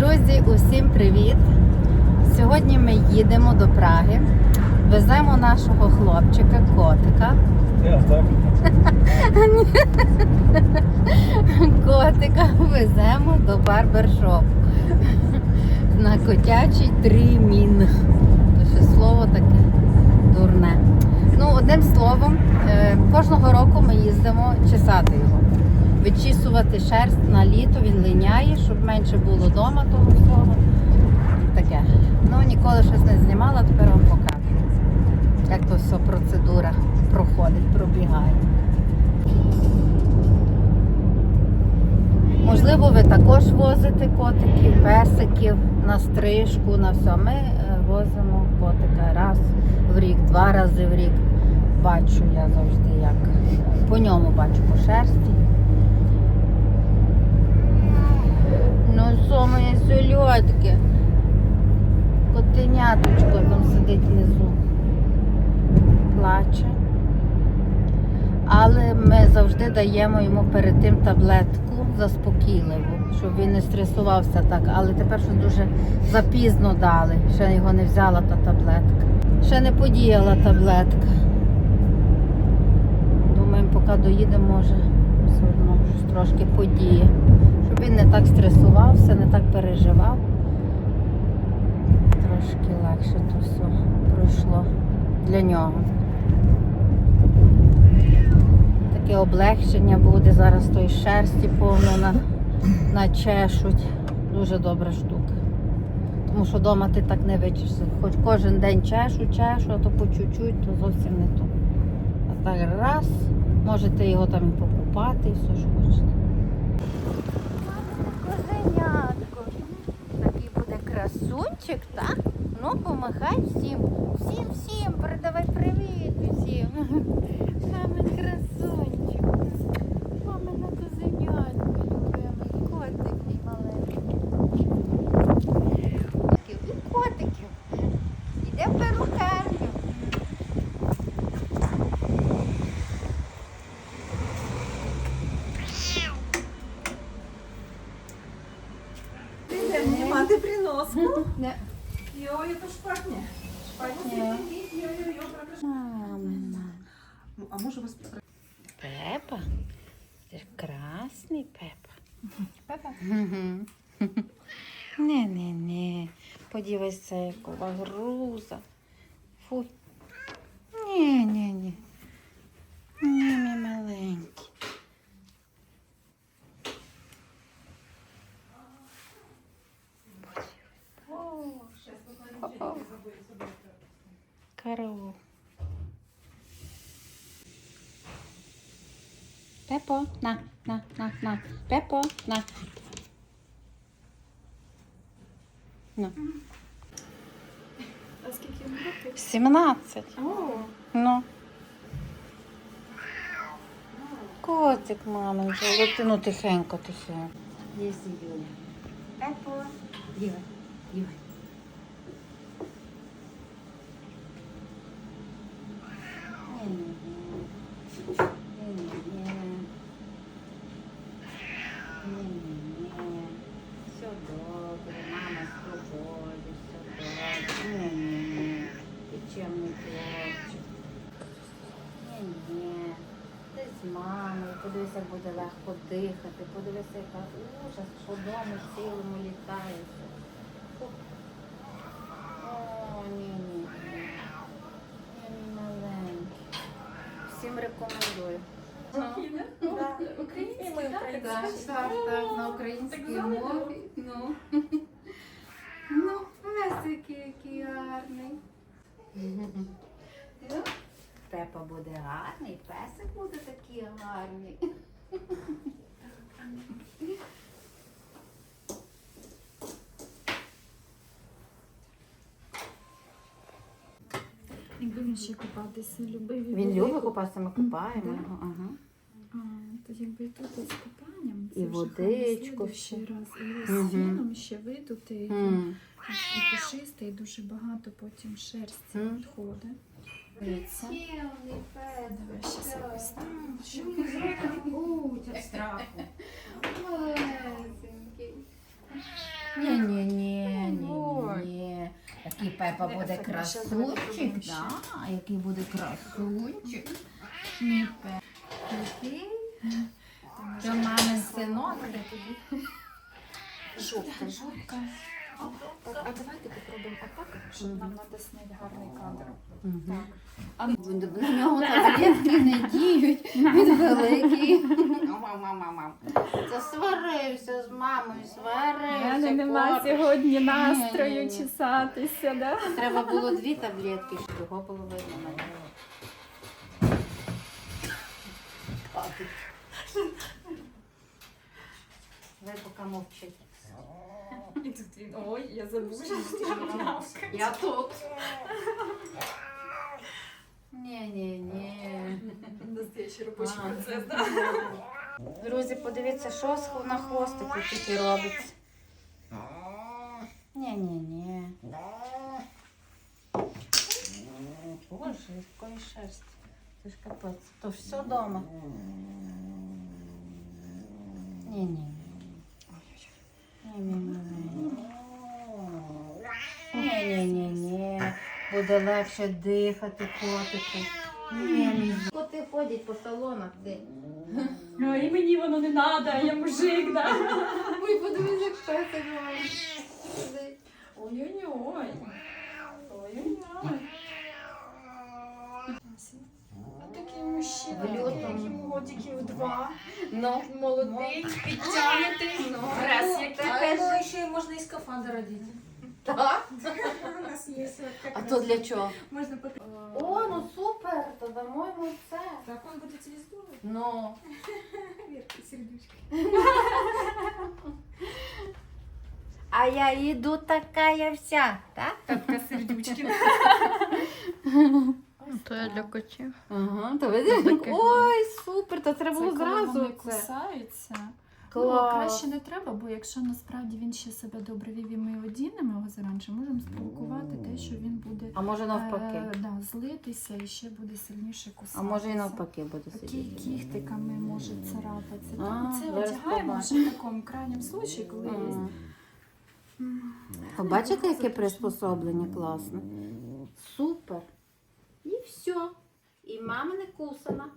Друзі, усім привіт! Сьогодні ми їдемо до Праги. Веземо нашого хлопчика, котика. Котика веземо до барбершопу на котячий тримін. То ще слово таке дурне. Ну, одним словом, е, кожного року ми їздимо чесати його. Відчісувати шерсть на літо, він линяє, щоб менше було вдома того всього. Таке. Ну, ніколи щось не знімала, тепер вам покажу. Як то все процедура проходить, пробігає. Можливо, ви також возите котиків, песиків на стрижку, на все. Ми е, возимо котика раз в рік, два рази в рік. Бачу я завжди як. По ньому бачу по шерсті. Що, моє сюльотки? Котеняточко там сидить внизу. Плаче. Але ми завжди даємо йому перед тим таблетку заспокійливу, щоб він не стресувався так. Але тепер що дуже запізно дали. Ще його не взяла та таблетка. Ще не подіяла таблетка. Думаємо, поки доїдемо, може все одно щось трошки подіє. Він не так стресувався, не так переживав. Трошки легше то все пройшло для нього. Таке облегшення буде зараз той шерсті повно на, начешуть. Дуже добра штука. Тому що вдома ти так не вичешся. Хоч кожен день чешу, чешу, а то по чуть-чуть, то зовсім не то. А так раз, можете його там і покупати, і все, що хочете. Козенятко. Такий буде красунчик, так? Ну, помахай всім. Всім, всім, передавай привіт усім. Мамин красунчик. Мамина козенятко, любимий. Котик мій маленький. Котиків і котиків. Іде в перукарню. Мати приноску. Не. Йой, это ж пахне. Ні. Мамина. Ну, А може вас Пепа? Ти ж красний Пепа. Пепа? Не, не, не. Подивися, якого груза. Фу. Ні, ні, ні. Ні, мій маленький. Караул. Пепо, на, на, на, на. Пепо, на. На. А скільки років? 17. О, Ну. Котик, мамин, золотий. Ну, тихенько, тихенько. Єсі, Юля. Пепо. Юля, Юля. Все добре, мама з тобою, все добре. Ні-ні-ні. Ти чемний хлопчик. Ні-ні. Ти з мамою, подивися, як буде легко дихати, подивися, яка ужас, що дому цілому літається. О, ні-ні. Ні, маленький. Всім рекомендую. Український, так, так, на українській мові. Ну. Ну, песик який гарний. Пепа буде гарний, песик буде такий гарний. Якби він ще купатися любив. і Він було любить купатися, ми купаємо Да. Ага. А, то якби і тут з купанням. І це вже водичку ще. раз. І з фіном ще видути. і- І пушисте, і дуже багато потім шерсті відходить. Дивіться. Що він зробив? Страху. Ні, ні, ні, ні, ні. Який Пепа буде красунчик, да? який буде красунчик. Мій Пепа. Це мамин синок. Жовтка, жовтка. А давайте попробуємо отак, щоб нам натиснути гарний кадр. Мгм. А На нього таблетки не діють. Він великий. Це сварився з мамою, сварився. котик. сьогодні настрою чесатися, да? Треба було дві таблетки, щоб його було видно на нього. Ви поки мовчите. І тут він, ой, я забула. Я тут. Ні, ні, ні. Настоящий робочий А. процес, да? Друзі, подивіться, що з- на хвостику тільки робиться. Ні, ні, ні. Боже, якої шерсті. Це ж капець. То ж все вдома. Ні, Ні. Ні, ні, ні, ні. Ні, ні, ні, ні. Буде легше дихати ні. Коти ходять по салонах де. Ну, і мені воно не треба, я мужик, да? Ой, подивись, як песик має. Ой-ой-ой. Ой-ой-ой. А такий мужчина, годиків два, Ну, молодий, підтягнутий, прес який. А ще можна і скафандр одіти. так? У нас є А то для чого? Можна пот- О, ну супер, то дамо йому це. Так он буде звіздою. Ну, Вірки, сердючки. а я йду така я вся, так? Така сердючки. То я для котів. Ага, то видиш? Ой, супер, то треба було зразу це. кусаються. Ну, Клас. краще не треба, бо якщо насправді він ще себе добре вів і ми одінемо його заранше, можемо спровокувати те, що він буде А може е, навпаки? да, злитися і ще буде сильніше кусатися. А може і навпаки буде Такі сидіти. кіхтиками може царапатися. А, Тому це зараз одягаємо побачу. вже в такому крайньому случаї, коли є. Ага. А бачите, яке приспособлення класне? Супер. І все. І мама не кусана.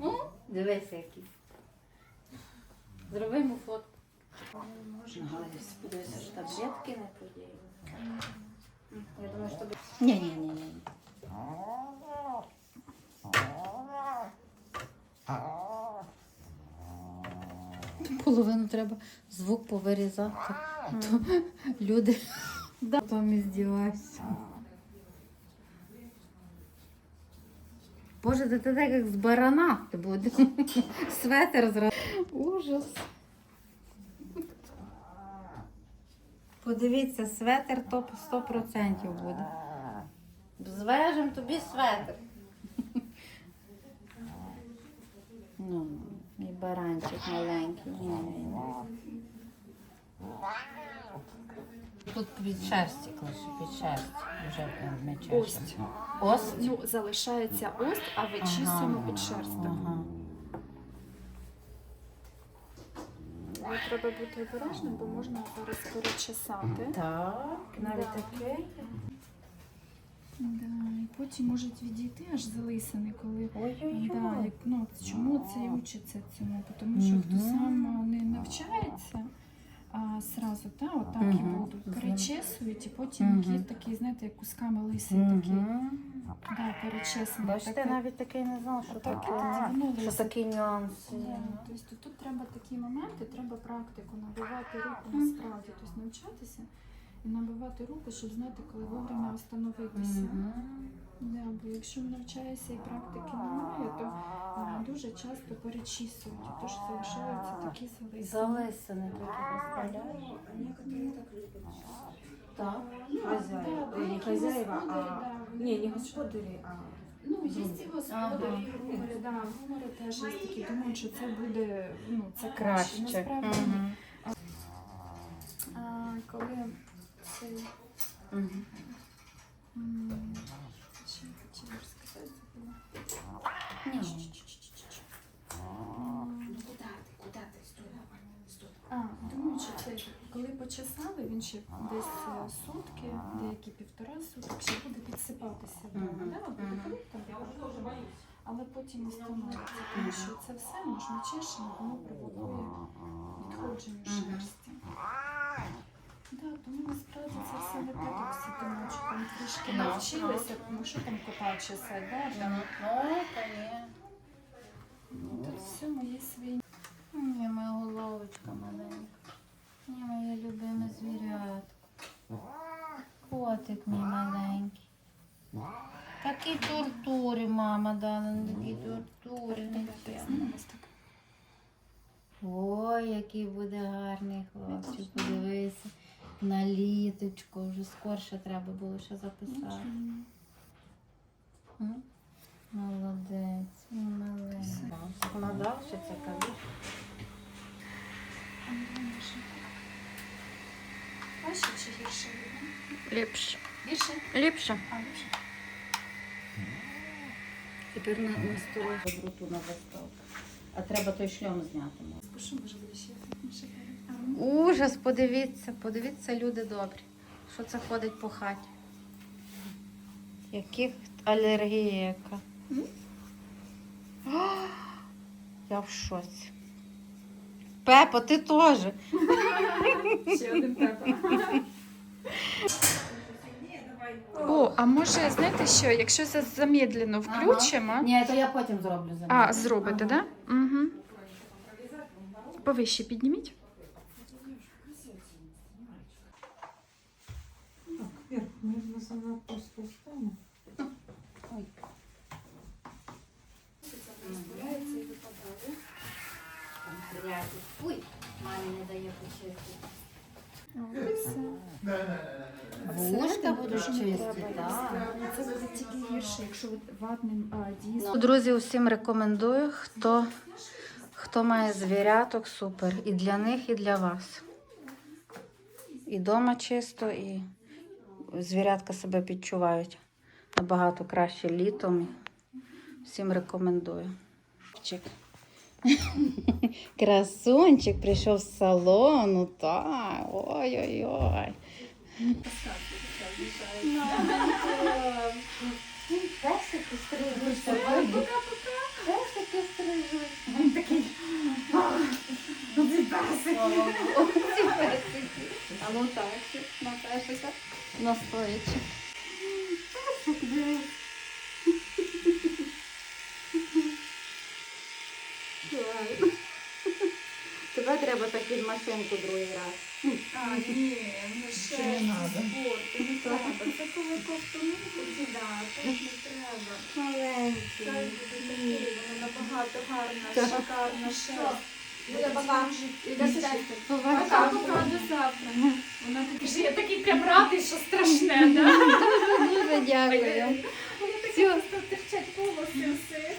М? Дивися який. Зроби йому фотку. Подивися, що таблетки не подіяли. Я думаю, що тобі... Ні, ні, ні, ні. Половину треба звук повирізати. а То люди там і здіваються. Боже, ти так як з барана ти буде. Светер зразу. Ужас. Подивіться, светер топ 100% буде. Зв'яжемо тобі светер. Ну, мій баранчик маленький. Тут від шерсті, лише від шерсті. Вже не чешемо. Ость. Ость? Ну, залишається ост, а вичісуємо Ага. під шерстом. Ага. Але треба бути обережним, бо можна зараз перечесати. Так, навіть Да. таке. Да, і потім можуть відійти аж залисини, коли Ой-ой-ой. Да, як, ну, от чому це і учиться цьому? Тому що хто Мгм. сам а сразу та, отак і Мгм. будуть. Перечесують, і потім Мгм. кіт такий, знаєте, як кусками лисий такий. Да, перечесаний. Бачите, таке. навіть таке не знав, що Так, таке. воно Що такий нюанс. Да, тобто тут треба такі моменти, треба практику, набивати руку насправді, тобто навчатися і набивати руку, щоб знати, коли вовремя остановитися. Мгм. Да, бо якщо навчаєшся і практики немає, то а, дуже часто перечісують, тож залишаються такі залисини. Залисини такі розставляєш. Некоторые так любят. Так. Хозяева. Да, деякі Хозяева, а... вони Не, не господарі, а... Ну, є і господарі, грумери, да, грумери теж є такі, думають, що це буде, ну, це краще. Краще. Насправді. Мгм. А, коли Мгм. м, Ні. М, Куда ты, куда ты? Стой, стой. Думаю, що це коли почесали, він ще десь е, сутки, деякі півтора суток, ще буде підсипатися. Мгм. Да? Буде Мгм. ходити там, але потім остановиться, тому що це все можна чешемо, воно провокує відходження шерсті. Да, тому насправді це все не так, як трішки Ну, навчилися, тому що там кота чесать, да? там, Ну, конечно. тут все мої свої. Ні, моя головочка маленька. Ні, моє любиме звірятко. Котик мій маленький. Такі тортури, мама дала, ну, такі тортури. Ой, який буде гарний хлопчик, подивися. На літочку, вже скорше треба було ще записати. М? Молодець, маленький. Складав, що це кажеш? Краще чи гірше буде? Ліпше. Гірше? Ліпше. А. Тепер на, на столі доброту на заставку. А треба той шльом зняти. Спошу, може буде ще ну, Ужас, подивіться, подивіться, люди добрі. Що це ходить по хаті? Яких алергія яка? Я в шоці. Пепа, ти теж. Ще один пепа. О, а може, знаєте що, якщо це замедлено включимо. Ні, то я потім зроблю за А, зробите, так? Да? Угу. Повище підніміть. Занадто спускаємо. Ой, мамі не дає почистити. Вушка будуть Дуже не чисті, треба так. Це буде тільки гірше, якщо ватним дійсно. Друзі, усім рекомендую, хто, хто має звіряток, супер. І для них, і для вас. І дома чисто, і звірятка себе підчувають набагато краще літом. Всім рекомендую. Красунчик прийшов з салону, так. Ой-ой-ой. Песики стрижуться. Песики стрижуть. Такий. Ці песики. Ці песики. А ну так, на песика. На стоячи. Песик дивись. Давай. Тебе треба так під машинку другий раз. А, ні, ну ще не надо. не треба. Це коли ковтунку кидати, не треба. Маленький. Це буде такий, вона набагато гарна, шикарна ще. Буде пока. Пока, пока, до завтра. Вона що я такий прям радий, що страшне, да? Дуже дякую. Волоси все.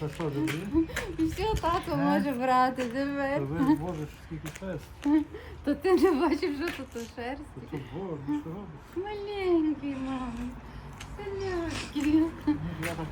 Це що, добрі? Все, тато може брати, диви. ви можеш скільки шерсть. То ти не бачив, що тут у шерсті. То тут боже, що робиш? Маленький, мама. Солодкий. Ну, Я так